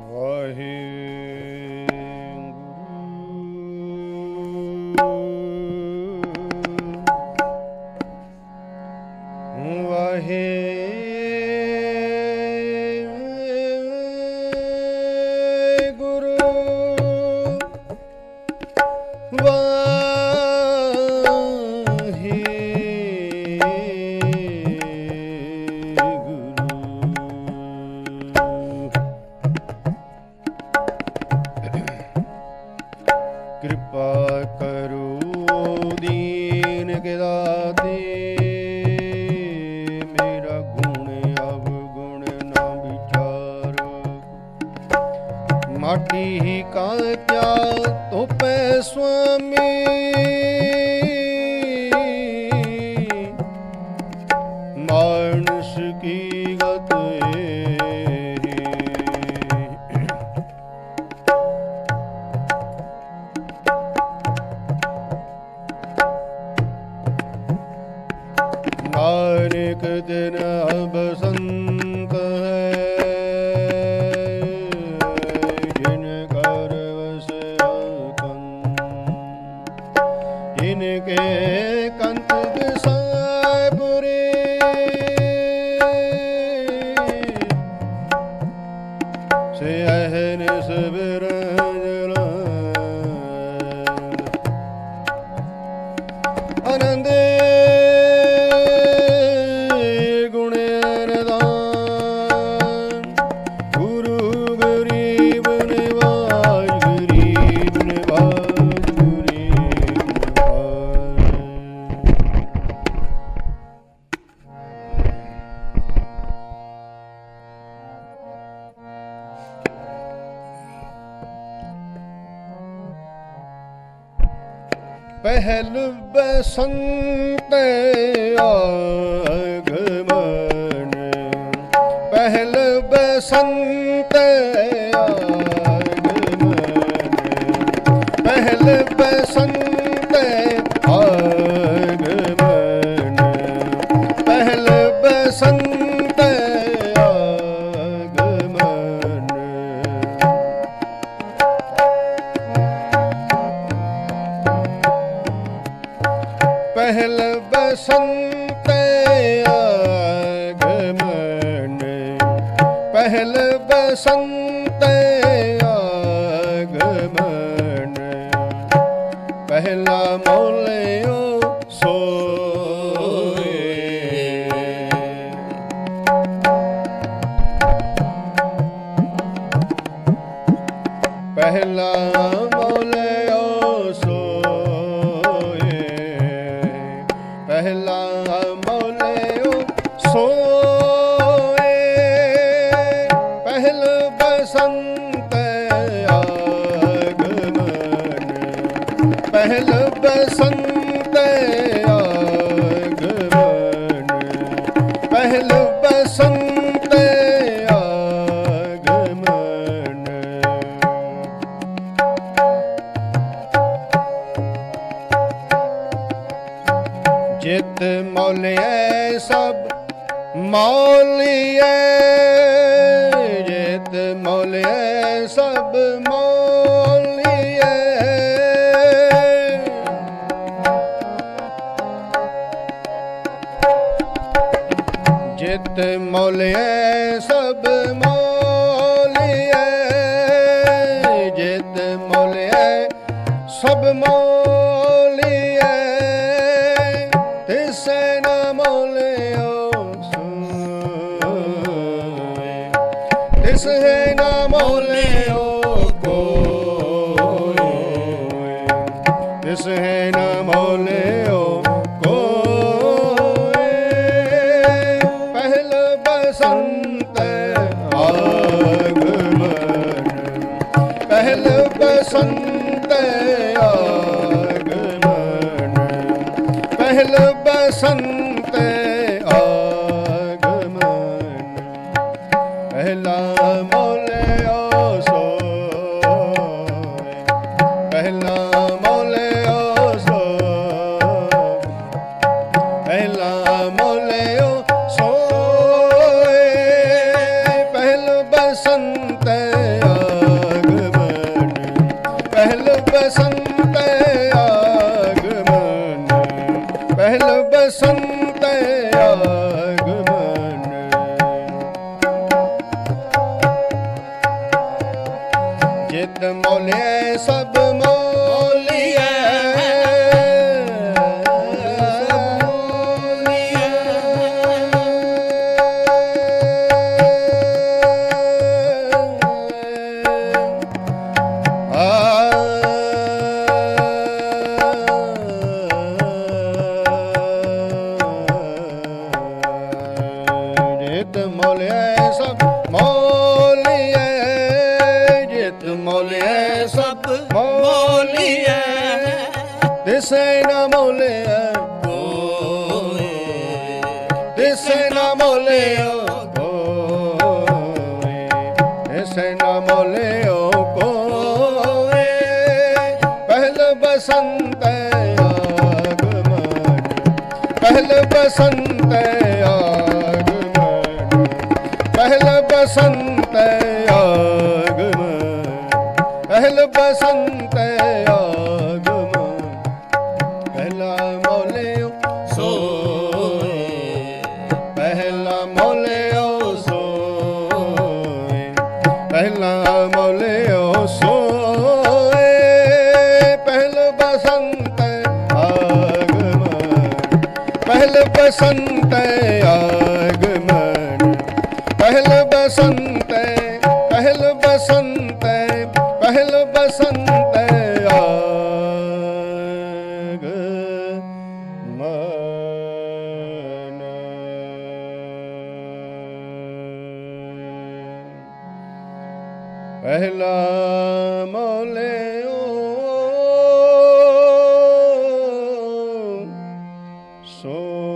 ਵਾਹਿਗੁਰੂ। ਮਾਟੀ ਹੀ ਕਾਂਚਾ ਤੋਪੈ ਸੁਆਮੀ। ਮਾਨਸ ਪਹਿਲ ਬਸੰਤ ਆਗਮਨ ਪਹਿਲ ਬਸੰਤ ਆਗਮਨ ਪਹਿਲ ਬਸੰਤ ਪਹਿਲ ਬਸੰਤ ਪਹਿਲ ਬਸੰਤ ਆਗਮਨ। ਜਿਤ ਮੌਲਿਐ ਸਭ ਮੌਲਿਐ। ਜਿਤ ਮੌਲਿਐ ਸਭ ਮੌਲਿਐ ਜਿਤ ਮੌਲਿਐ ਸਭ ਮੋ ਬਸੰਤ ਆਗਮਨ ਪਹਿਲ ਬਸੰਤ ਆਗਮਨ ਪਹਿਲ ਬਸੰਤ ਆਗਮਨ ਪਹਿਲਾ ਮੌਲਿਓ ਸੋਏ ਪਹਿਲਾ ਮੌਲਿਓ ਸੋਏ ਪਹਿਲਾ ਜਿਤ ਮੋਲੇ ਮੋਲਿਐ ਜਿਤ ਮੋਲਿਐ ਸਭ ਮੋਲੀਐ ਤਿਸੈ ਨ ਮੋਲਿਐ ਕੋਏ ਤਿਸੈ ਨ ਮੋਲਿਓ ਕੋਇ ਪਹਿਲ ਬਸੰਤ ਆਗਮਨ। ਪਹਿਲ ਬਸੰਤ ਬਸੰਤ ਆਗਮਨ ਪਹਿਲ ਬਸੰਤ ਆਗਮਨ ਪਹਿਲਾ ਮੋਲਿਓ ਸੋਏ, ਪਹਿਲਾ ਮੋਲਿਓ ਸੋਏ, ਪਹਿਲਾ ਮੋਲਿਓ ਸੋਏ, ਪਹਿਲ ਬਸੰਤ ਆਗਮਨ ਪਹਿਲ ਬਸੰਤ ਆਗਮਨ ਬਸੰਤ ਪਹਿਲ ਬਸੰਤ ਪਹਿਲ ਬਸੰਤ ਆਗਮਨ ਪਹਿਲਾ ਮੋਲਿਓ ਸੋ